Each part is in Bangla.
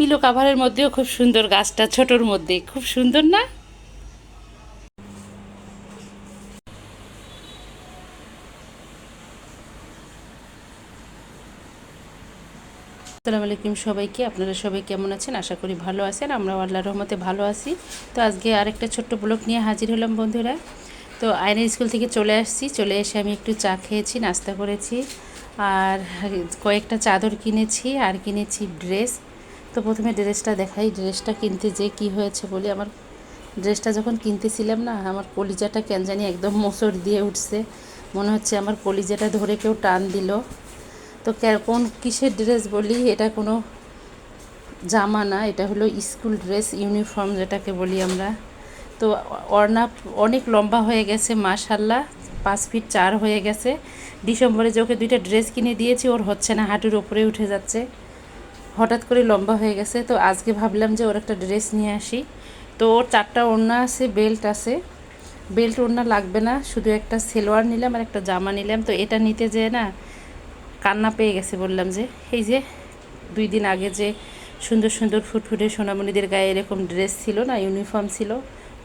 পিলো কাভারের মধ্যেও খুব সুন্দর গাছটা, ছোটোর মধ্যে। খুব সুন্দর না? আসসালামু আলাইকুম সবাইকে, আপনারা সবাই কেমন আছেন? আশা করি ভালো আছেন আমরা আল্লাহর রহমতে ভালো আছি। তো আজকে আরেকটা ছোট্ট ব্লগ নিয়ে হাজির হলাম বন্ধুরা। তো আইনের স্কুল থেকে চলে আসছি, চলে এসে আমি একটু চা খেয়েছি, নাস্তা করেছি। আর কয়েকটা চাদর কিনেছি, আর কিনেছি ড্রেস। তো প্রথমে ড্রেসটা দেখাই, ড্রেসটা কিনতে যে কি হয়েছে বলি, আমার ড্রেসটা যখন কিনতেছিলাম না, আমার কলিজাটা কেন জানি একদম মোচড় দিয়ে উঠছে। মনে হচ্ছে আমার কলিজাটা ধরে কেউ টান দিল। তো কোন কিসের ড্রেস বলি, এটা কোনো জামা না, এটা হলো স্কুল ড্রেস, ইউনিফর্ম যেটাকে বলি আমরা। তো অর্ণা অনেক লম্বা হয়ে গেছে মাশাল্লাহ পাঁচ ফিট চার হয়ে গেছে। ডিসেম্বরে যে ওকে দুইটা ড্রেস কিনে দিয়েছি, ওর হচ্ছে না, হাঁটুর ওপরে উঠে যাচ্ছে। হঠাৎ করে লম্বা হয়ে গেছে, তো আজকে ভাবলাম যে ওর একটা ড্রেস নিয়ে আসি। তো ওর চারটা ওড়না আছে, বেল্ট আছে। বেল্ট ওড়না লাগবে না, শুধু একটা সেলোয়ার নিলাম আর একটা জামা নিলাম। তো এটা নিতে যেয়ে না কান্না পেয়ে গেছে বললাম যে, এই যে দুই দিন আগে যে সুন্দর সুন্দর ফুটফুটে সোনামণিদের গায়ে এরকম ড্রেস ছিল না, ইউনিফর্ম ছিল,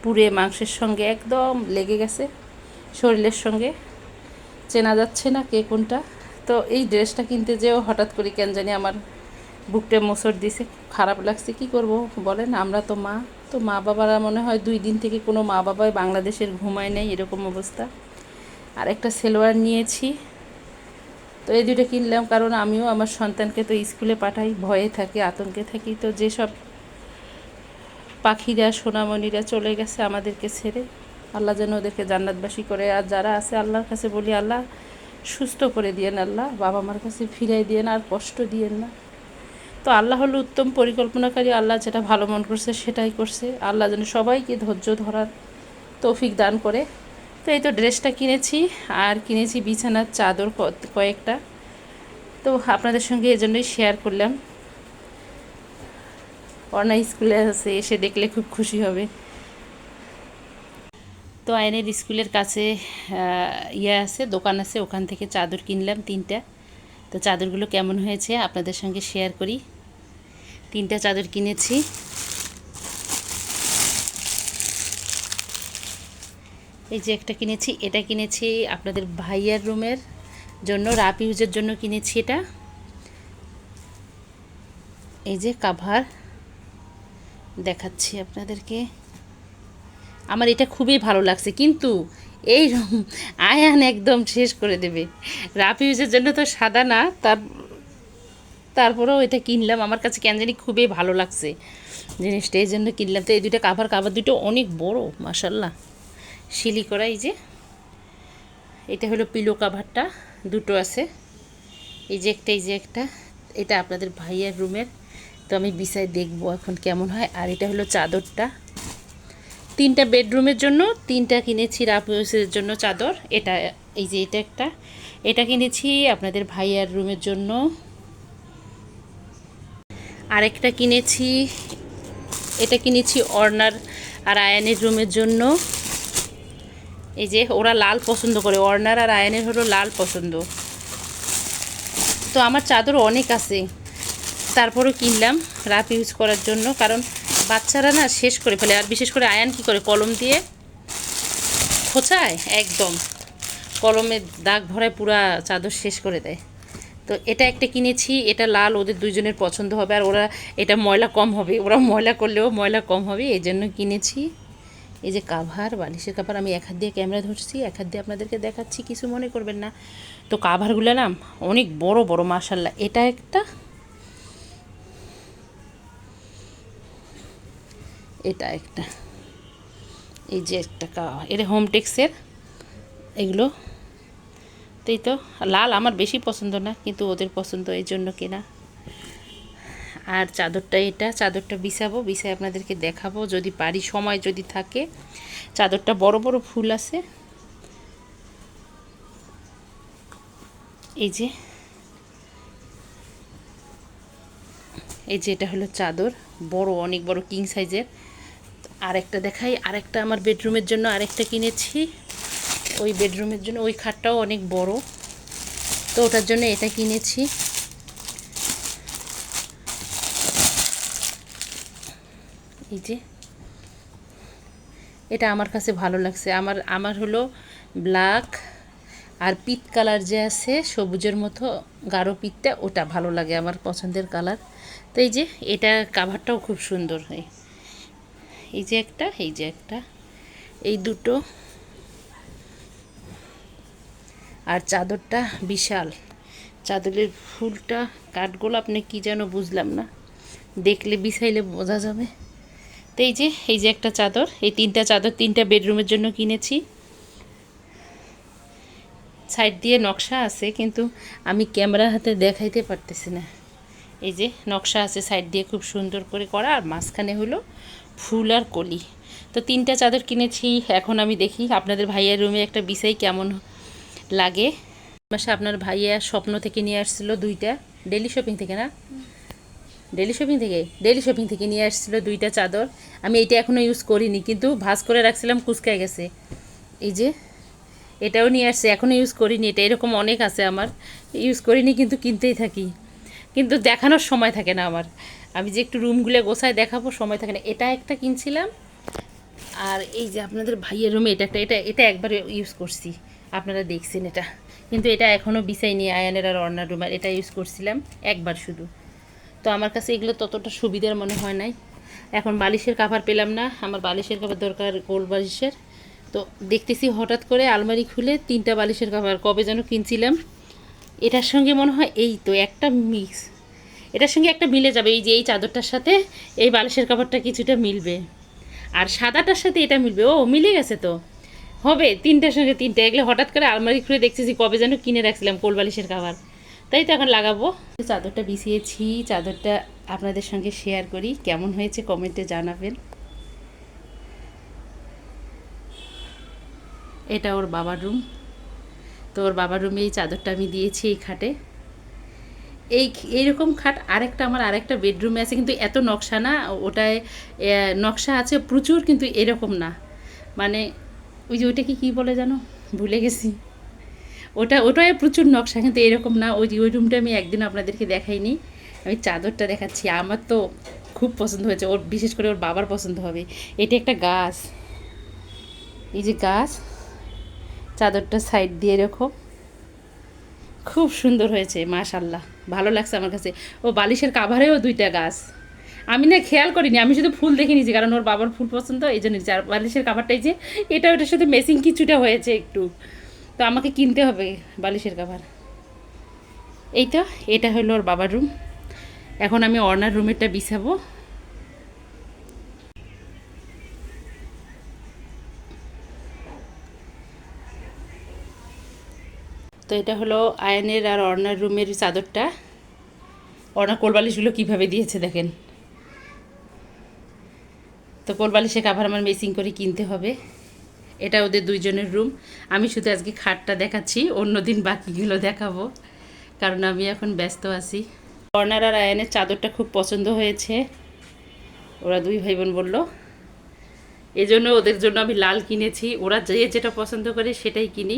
পুড়ে মাংসের সঙ্গে একদম লেগে গেছে, শরীরের সঙ্গে, চেনা যাচ্ছে না কে কোনটা। তো এই ড্রেসটা কিনতে যেও হঠাৎ করে কেন জানি আমার বুকটা মোচড় দিছে, খারাপ লাগছে, কি করব? বলেন, আমরা তো মা। তো মা বাবারা মনে হয় দুই দিন থেকে কোনো মা বাবাই বাংলাদেশের ঘুমায় নেই, এরকম অবস্থা। আর একটা সেলোয়ার নিয়েছি। তো এই দুটো কিনলাম, কারণ আমিও আমার সন্তানকে তো স্কুলে পাঠাই, ভয়ে থাকি, আতঙ্কে থাকি। তো যেসব পাখিরা, সোনামণিরা চলে গেছে আমাদেরকে ছেড়ে, আল্লাহ যেন ওদেরকে জান্নাতবাসী করে। আর যারা আছে, আল্লাহর কাছে বলি, আল্লাহ সুস্থ করে দিয়েন আল্লাহ। বাবা মার কাছে ফিরাই দিয়েন, আর কষ্ট দিয়েন না। তো আল্লাহ হলো উত্তম পরিকল্পনাকারী, আল্লাহ যেটা ভালো মন করছে সেটাই করছে। আল্লাহ যেন সবাইকে ধৈর্য ধরার তৌফিক দান করে। তো এই তো ড্রেসটা কিনেছি, আর কিনেছি বিছানার চাদর কয়েকটা। তো আপনাদের সঙ্গে এজন্যই শেয়ার করলাম। অর্ণা স্কুলে আছে, এসে দেখলে খুব খুশি হবে। তো আইনের স্কুলের কাছে ইয়ে আছে, দোকান আছে, ওখান থেকে চাদর কিনলাম তিনটা। তো চাদরগুলো কেমন হয়েছে আপনাদের সঙ্গে শেয়ার করি। তিনটা চাদর কিনেছি। এই যে একটা কিনেছি, এটা কিনেছি আপনাদের ভাইয়ার রুমের জন্য রাপ ইউজের জন্য কিনেছি এটা। এই যে কাভার, দেখাচ্ছি আপনাদেরকে। আমার এটা খুবই ভালো লাগছে, কিন্তু এই আয়ান একদম শেষ করে দেবে। রাপ ইউজের জন্য তো সাদা না, তার তারপরেও এটা কিনলাম। আমার কাছে কেন জানি খুবই ভালো লাগছে জিনিসটা। এই জন্য কিনলাম। তো এই দুটো কাভার কাভার দুটো অনেক বড় মাসাল্লাহ শিলি করা এই যে, এটা হলো পিলো কাভারটা দুটো আছে। এই যে একটা, এই যে একটা, এটা আপনাদের ভাইয়ের রুমের। তো আমি বিছায় দেখব এখন কেমন হয়। আর এটা হলো চাদরটা। তিনটা বেডরুমের জন্য, তিনটা কিনেছি রাফের জন্য চাদর। এটা, এই যে এটা একটা। এটা কিনেছি আপনাদের ভাইয়ার রুমের জন্য। আরেকটা কিনেছি। এটা কিনেছি অর্নার আর আয়ানের রুমের জন্য। এই যে ওরা লাল পছন্দ করে অর্নার আর আয়নের হলো লাল পছন্দ। তো আমার চাদর অনেক আছে, তারপরেও কিনলাম রাফ ইউজ করার জন্য, কারণ বাচ্চারা না শেষ করে ফেলে, আর বিশেষ করে আয়ান কি করে, কলম দিয়ে? খোঁচায়? একদম। কলমের দাগ ভরায় পুরা চাদর শেষ করে দেয়। তো এটা একটা কিনেছি, এটা লাল, ওদের দুইজনের পছন্দ হবে, আর ওরা এটা ময়লা কম হবে, ওরা ময়লা করলেও ময়লা কম হবে এই জন্য কিনেছি। এই যে কাভার, বালিশের কাভার, আমি এক হাত দিয়ে ক্যামেরা ধরছি, এক হাত দিয়ে আপনাদেরকে দেখাচ্ছি, কিছু মনে করবেন না। তো কাভারগুলো না, অনেক বড় বড় মার্শাল্লাহ এটা একটা এটা একটা, এই যে একটা কা- এটা হোমটেক্সের এগুলো তো এই তো, লাল আমার বেশি পছন্দ না, কিন্তু ওদের পছন্দ এই জন্য কেনা। আর চাদরটা এটা, চাদরটা বিছাবো বিছাই আপনাদেরকে দেখাবো, যদি পারি, সময় যদি থাকে। চাদরটা বড় বড় ফুল আছে। এই যে। এই যে এটা হলো চাদর, বড়, অনেক বড় কিং সাইজের আরেকটা দেখাই, আরেকটা আমার বেডরুমের জন্য আরেকটা কিনেছি। ওই বেডরুমের জন্য, ওই খাটটাও অনেক বড়। তো ওটার জন্য এটা কিনেছি। এই যে। এটা আমার কাছে ভালো লাগছে। আমার আমার হলো ব্ল্যাক আর পিত কালার যে আছে, সবুজের মতো গাঢ় পিতটা ওটা ভালো লাগে আমার পছন্দের কালার। তো এই যে, এটা কাভারটাও খুব সুন্দর হয়। এই যে একটা, এই যে একটা। এই দুটো। আর চাদরটা বিশাল। চাদরের ফুলটা কাঠগোলাপ না কি যেন বুঝলাম না। দেখলে বিছাইলে বোঝা যাবে। তো এই যে এই যে একটা চাদর, এই তিনটা চাদর তিনটা বেডরুমের জন্য কিনেছি। সাইড দিয়ে নকশা আছে, কিন্তু আমি ক্যামেরা হাতে দেখাইতে পারতেছি না। এই যে, নকশা আছে সাইড দিয়ে খুব সুন্দর করে করা, আর মাঝখানে হলো ফুল আর কলি। তো তিনটা চাদর কিনেছি, এখন আমি দেখি আপনাদের ভাইয়ের রুমে একটা বিষয় কেমন লাগে। মাসে আপনার ভাইয়া স্বপ্ন থেকে নিয়ে আসছিল দুইটা ডেলি শপিং থেকে না? ডেলি শপিং থেকে? ডেলি শপিং থেকে নিয়ে আসছিল দুইটা চাদর। আমি এটা এখনও ইউজ করিনি, কিন্তু ভাজ করে রাখছিলাম, কুচকায় গেছে। এই যে, এটাও নিয়ে আসছে এখনও ইউজ করিনি, এটা এরকম অনেক আছে আমার। ইউজ করিনি, কিন্তু কিনতেই থাকি। কিন্তু দেখানোর সময় থাকে না আমার। আমি যে একটু রুমগুলো গোছায় দেখাবো, সময় থাকে না। এটা একটা কিনছিলাম, আর এই যে আপনাদের ভাইয়ের রুমে এটা একটা, এটা এটা একবার ইউজ করছি। আপনারা দেখছেন এটা। কিন্তু এটা এখনও বিছাইনি আয়ানের আর অর্ণার রুমার এটা ইউজ করছিলাম একবার শুধু। তো আমার কাছে এগুলো ততটা সুবিধার মনে হয় নাই। এখন বালিশের কাভার পেলাম না, আমার বালিশের কাভার দরকার গোল বালিশের। তো দেখতেছি হঠাৎ করে আলমারি খুলে তিনটা বালিশের কাভার কবে যেন কিনছিলাম। এটার সঙ্গে মনে হয় এই তো একটা মিক্স এটার সঙ্গে একটা মিলে যাবে, এই যে এই চাদরটার সাথে এই বালিশের কাভারটা কিছুটা মিলবে। আর সাদাটার সাথে এটা মিলবে, ও মিলে গেছে তো। হবে, তিনটার সঙ্গে তিনটা। এগুলো হঠাৎ করে আলমারি খুলে দেখতেছি কবে যেন কিনে রাখছিলাম কোল বালিশের কাভার তাই তো এখন লাগাবো। চাদরটা বিছিয়েছি, চাদরটা আপনাদের সঙ্গে শেয়ার করি, কেমন হয়েছে কমেন্টে জানাবেন। এটা ওর বাবার রুম তো ওর বাবার রুমে এই চাদরটা আমি দিয়েছি এই খাটে। এই এইরকম খাট আরেকটা আমার আরেকটা বেডরুমে আছে, কিন্তু এত নকশা না। ওটায় নকশা আছে প্রচুর, কিন্তু এরকম না। মানে ওই যে ওইটাকে কী বলে জানো? ভুলে গেছি। ওটা ওটাই প্রচুর নকশা, কিন্তু এরকম না। ওই ওই রুমটা আমি একদিন আপনাদেরকে দেখাইনি। আমি চাদরটা দেখাচ্ছি। আমার তো খুব পছন্দ হয়েছে। ওর, বিশেষ করে ওর বাবার পছন্দ হবে। এটা একটা গাছ। এই যে গাছ, চাদরটা সাইড দিয়ে এরকম খুব সুন্দর হয়েছে মাশাল্লাহ ভালো লাগছে আমার কাছে। ও বালিশের কাভারেও দুইটা গাছ। আমি না খেয়াল করিনি, আমি শুধু ফুল দেখে নিয়েছি, কারণ ওর বাবার ফুল পছন্দ, এই জন্য। আর বালিশের কাভারটাই যে, এটা ওটার সাথে মেসিং কিছুটা হয়েছে একটু। তো আমাকে কিনতে হবে বালিশের কাভার এই তো এটা হলো ওর বাবার রুম এখন আমি অর্নার রুমেরটা বিছাবো। তো এটা হলো আয়নের আর অর্নার রুমের চাদরটা। অর্ণা কোলবালিশগুলো কীভাবে দিয়েছে দেখেন। তো কোলবালিশে কাভার আমার মেসিং করে কিনতে হবে। এটা ওদের দুইজনের রুম আমি শুধু আজকে খাটটা দেখাচ্ছি, অন্যদিন বাকিগুলো দেখাবো। কারণ আমি এখন ব্যস্ত আছি। কর্নার আর আয়নের চাদরটা খুব পছন্দ হয়েছে। ওরা দুই ভাই বোন বলল এই জন্য ওদের জন্য আমি লাল কিনেছি। ওরা যে যেটা পছন্দ করে সেটাই কিনি।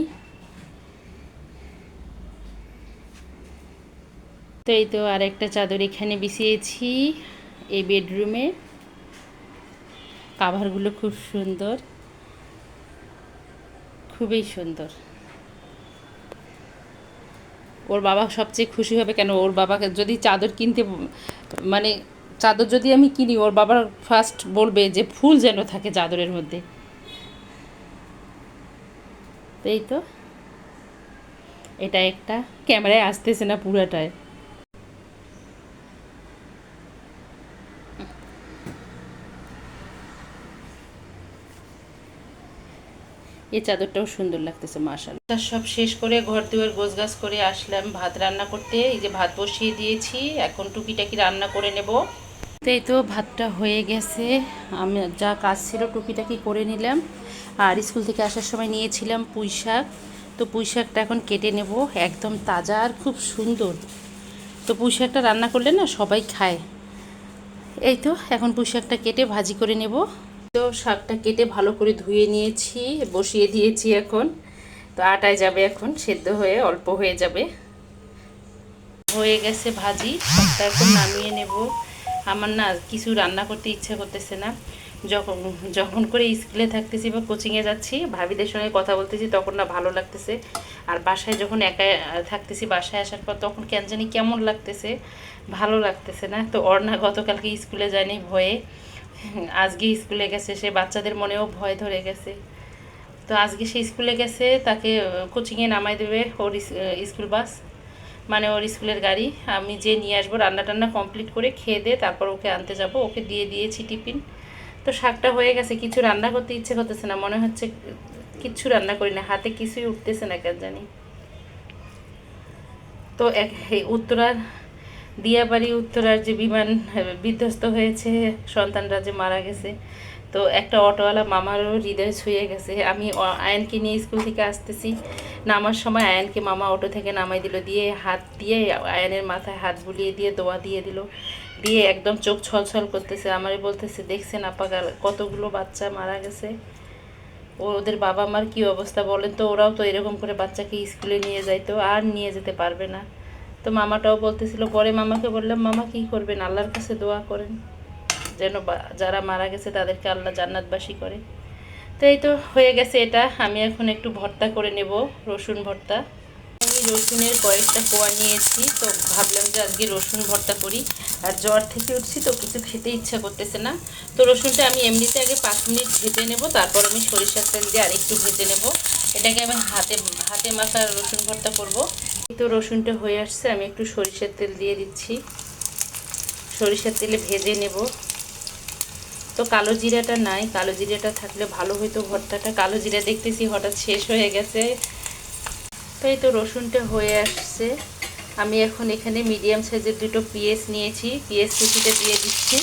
তো এই তো আর একটা চাদর এখানে বিছিয়েছি, এই বেডরুমে কাভারগুলো খুব সুন্দর। খুবই সুন্দর। ওর বাবা সবচেয়ে খুশি হবে কেন? ওর বাবাকে যদি চাদর কিনতে মানে চাদর যদি আমি কিনি, ওর বাবার ফার্স্ট বলবে যে ফুল যেন থাকে চাদরের মধ্যে। এই তো। এটা একটা ক্যামেরায় আসতেছে না পুরাটায়। এই চাদরটাও সুন্দর লাগতেছে মাশাল সব শেষ করে ঘর দুয়ার গোছ গাছ করে আসলাম ভাত রান্না করতে। এই যে ভাত বসিয়ে দিয়েছি, এখন টুকিটাকি রান্না করে নেব। তো এই তো ভাতটা হয়ে গেছে। আমি যা কাজ ছিল টুকিটাকি করে নিলাম। আর স্কুল থেকে আসার সময় নিয়েছিলাম পুঁই শাক। তো পুঁই শাকটা এখন কেটে নেব, একদম তাজা আর খুব সুন্দর। তো পুঁই শাকটা রান্না করলে না সবাই খায়। এই তো, এখন পুঁই শাকটা কেটে ভাজি করে নেব। তো শাকটা কেটে ভালো করে ধুয়ে নিয়েছি, বসিয়ে দিয়েছি এখন। তো আটায় যাবে এখন, সেদ্ধ হয়ে অল্প হয়ে যাবে। হয়ে গেছে ভাজি শাকটা এখন নামিয়ে নেব। আমার না কিছু রান্না করতে ইচ্ছে করতেছে না। যখন যখন করে স্কুলে থাকতেছি বা কোচিংয়ে যাচ্ছি, ভাবিদের সঙ্গে কথা বলতেছি, তখন না ভালো লাগতেছে। আর বাসায় যখন একা থাকতেছি, বাসায় আসার পর তখন কেন জানি কেমন লাগতেছে, ভালো লাগতেছে না। তো অর্ণা গতকালকে স্কুলে যায়নি ভয়ে আজকে স্কুলে গেছে, সে বাচ্চাদের মনেও ভয় ধরে গেছে। তো আজকে সে স্কুলে গেছে, তাকে কোচিংয়ে নামাই দেবে ওর স্কুল বাস। মানে ওর স্কুলের গাড়ি। আমি যে নিয়ে আসব, রান্না টান্না কমপ্লিট করে খেয়ে দিয়ে তারপর ওকে আনতে যাব। ওকে দিয়ে দিয়েছি টিফিন। তো শাকটা হয়ে গেছে, কিছু রান্না করতে ইচ্ছে করতেছে না। মনে হচ্ছে কিচ্ছু রান্না করি না। হাতে কিছুই উঠতেছে না, কেন জানি। তো এক উত্তরার দিয়াবাড়ি উত্তরার যে বিমান বিধ্বস্ত হয়েছে, সন্তানরা যে মারা গেছে। তো একটা অটোওয়ালা মামারও হৃদয় ছুঁয়ে গেছে। আমি আয়নকে নিয়ে স্কুল থেকে আসতেছি। নামার সময় আয়নকে মামা অটো থেকে নামাই দিল। দিয়ে হাত দিয়ে আয়নের মাথায় হাত বুলিয়ে দিয়ে দোয়া দিয়ে দিল। দিয়ে একদম চোখ ছলছল করতেছে। আমারে বলতেছে, দেখছেন আপা গাল- কতগুলো বাচ্চা মারা গেছে? ওদের বাবা মার কি অবস্থা বলেন তো? ওরাও তো এরকম করে বাচ্চাকে স্কুলে নিয়ে যাইতো। আর নিয়ে যেতে পারবে না। তো মামাটাও বলতেছিল, পরে মামাকে বললাম, মামা কি করবেন? আল্লাহর কাছে দোয়া করেন। যেন যারা মারা গেছে তাদেরকে আল্লাহ জান্নাতবাসী করে। তো এই তো হয়ে গেছে এটা। আমি এখন একটু ভর্তা করে নেব, রসুন ভর্তা। আমি রসুনের কয়েকটা কোয়া নিয়েছি, তো ভাবলাম যে আজকে রসুন ভর্তা করি। আর জ্বর থেকে উঠছি তো কিছু খেতে ইচ্ছা করতেছে না। তো রসুনটা আমি এমনিতে আগে পাঁচ মিনিট ভেজে নেব, তারপর আমি সরিষার তেল দিয়ে আরেকটু ভেজে নেব। এটাকে আমি হাতে হাতে মাখা রসুন ভর্তা করব। তো রসুনটা হয়ে আসছে, আমি একটু সরিষার তেল দিয়ে দিচ্ছি। সরিষার তেলে ভেজে নেব। তো কালো জিরাটা নাই, কালো জিরাটা থাকলে ভালো হতো ভর্তাটা। কালো জিরা দেখতেছি হঠাৎ শেষ হয়ে গেছে। তো এই তো রসুনটা হয়ে আসছে। আমি এখন এখানে মিডিয়াম সাইজের দুটো পিএস নিয়েছি। পিএস কুচিটা দিয়ে দিচ্ছি।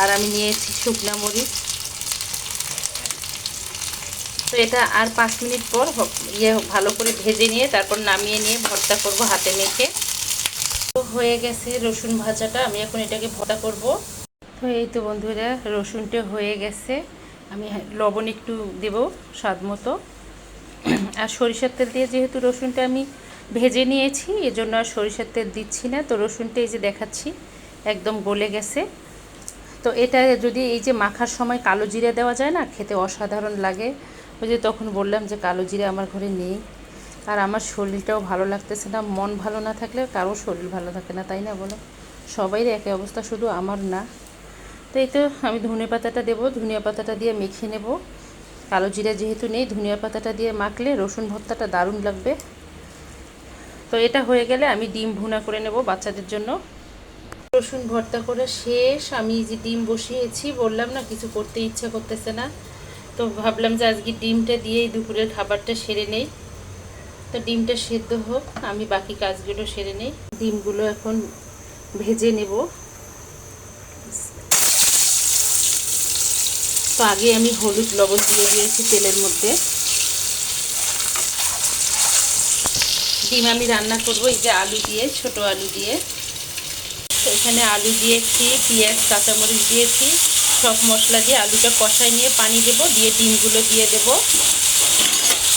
আর আমি নিয়েছি শুকনা মরিচ। এটা আর পাঁচ মিনিট পর ইয়ে ভালো করে ভেজে নিয়ে তারপর নামিয়ে নিয়ে ভর্তা করব হাতে মেখে। তো হয়ে গেছে রসুন ভাজাটা, আমি এখন এটাকে ভর্তা করব। তো এই তো বন্ধুরা, রসুনটা হয়ে গেছে। আমি লবণ একটু দেব স্বাদ মতো। আর সরিষার তেল দিয়ে যেহেতু রসুনটা আমি ভেজে নিয়েছি, এজন্য আর সরিষার তেল দিচ্ছি না। তো রসুনটা এই যে দেখাচ্ছি, একদম গলে গেছে। তো এটা যদি এই যে মাখার সময় কালো জিরে দেওয়া যায় না, খেতে অসাধারণ লাগে। ওই যে তখন বললাম যে কালো জিরে আমার ঘরে নেই। আর আমার শরীরটাও ভালো লাগতেছে না, মন ভালো না থাকলে কারও শরীর ভালো থাকে না, তাই না বলো? সবাইয়ের একই অবস্থা, শুধু আমার না। তো এই তো আমি ধনে পাতাটা দেবো, ধনিয়া পাতাটা দিয়ে মেখে নেব। কালো জিরা যেহেতু নেই, ধনিয়া পাতাটা দিয়ে মাখলে রসুন ভর্তাটা দারুণ লাগবে। তো এটা হয়ে গেলে আমি ডিম ভুনা করে নেব বাচ্চাদের জন্য। রসুন ভর্তা করে শেষ, আমি যে ডিম বসিয়েছি, বললাম না কিছু করতে ইচ্ছা করতেছে না। তো ভাবলাম যে আজকে ডিমটা দিয়েই দুপুরের খাবারটা সেরে নেই। তো ডিমটা সেদ্ধ হোক, আমি বাকি কাজগুলো সেরে নেই। ডিমগুলো এখন ভেজে নেব। তো আগে আমি হলুদ লবণ দিয়ে দিয়েছি তেলের মধ্যে। ডিম আমি রান্না করব, এই যে আলু দিয়ে, ছোট আলু দিয়ে। এখানে আলু দিয়েছি, পেঁয়াজ, কাঁচামরিচ দিয়েছি। সব মশলা দিয়ে আলুটা কষাই নিয়ে পানি দেব, দিয়ে ডিমগুলো দিয়ে দেব।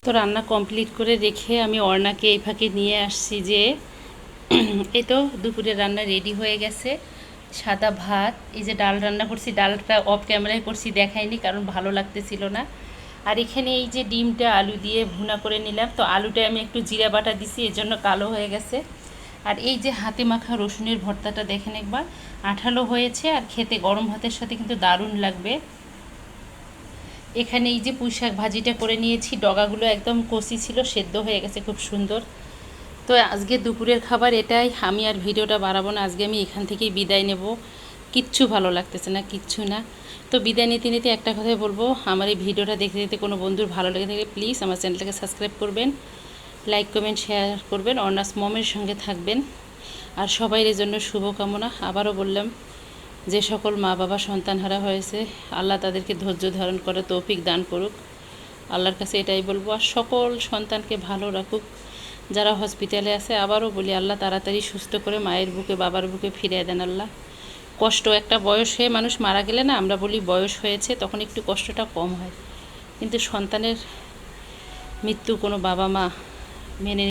তো রান্না কমপ্লিট করে রেখে আমি অর্ণাকে এই ফাঁকে নিয়ে আসছি যে, এই তো দুপুরে রান্না রেডি হয়ে গেছে। সাদা ভাত, এই যে ডাল রান্না করছি, ডালটা অফ ক্যামেরায় করছি, দেখাইনি কারণ ভালো লাগতেছিল না। আর এখানে এই যে ডিমটা আলু দিয়ে ভুনা করে নিলাম, তো আলুটা আমি একটু জিরা বাটা দিছি এর জন্য কালো হয়ে গেছে। আর এই যে হাতে মাখা রসুনের ভর্তাটা দেখেন একবার। আঠালো হয়েছে আর খেতে গরম ভাতের সাথে কিন্তু দারুণ লাগবে। এখানে এই যে পুঁই শাক ভাজিটা করে নিয়েছি, ডগাগুলো একদম কষি ছিল, সেদ্ধ হয়ে গেছে, খুব সুন্দর। তো আজকে দুপুরের খাবার এটাই, আমি আর ভিডিওটা বাড়াবো না, আজকে আমি এখান থেকেই বিদায় নেব। কিচ্ছু ভালো লাগতেছে না, কিচ্ছু না। তো বিদায় নিতে নিতে একটা কথাই বলব, আমার এই ভিডিওটা দেখতে দেখতে কোনো বন্ধুর ভালো লেগে থাকলে প্লিজ আমার চ্যানেলটাকে সাবস্ক্রাইব করবেন। লাইক কমেন্ট শেয়ার করবেন। অনার্স মমের সঙ্গে থাকবেন। আর সবাইয়ের জন্য শুভকামনা। আবারও বললাম, যে সকল মা বাবা সন্তানহারা হয়েছে, আল্লাহ তাদেরকে ধৈর্য ধারণ করে তৌফিক দান করুক। আল্লাহর কাছে এটাই বলব। আর সকল সন্তানকে ভালো রাখুক। যারা হসপিটালে আছে, আবারও বলি, আল্লাহ তাড়াতাড়ি সুস্থ করে মায়ের বুকে, বাবার বুকে ফিরিয়ে দেন আল্লাহ। কষ্ট একটা বয়স হয়ে মানুষ মারা গেলে না, আমরা বলি বয়স হয়েছে, তখন একটু কষ্টটা কম হয়। কিন্তু সন্তানের মৃত্যু কোনো বাবা মা মেনে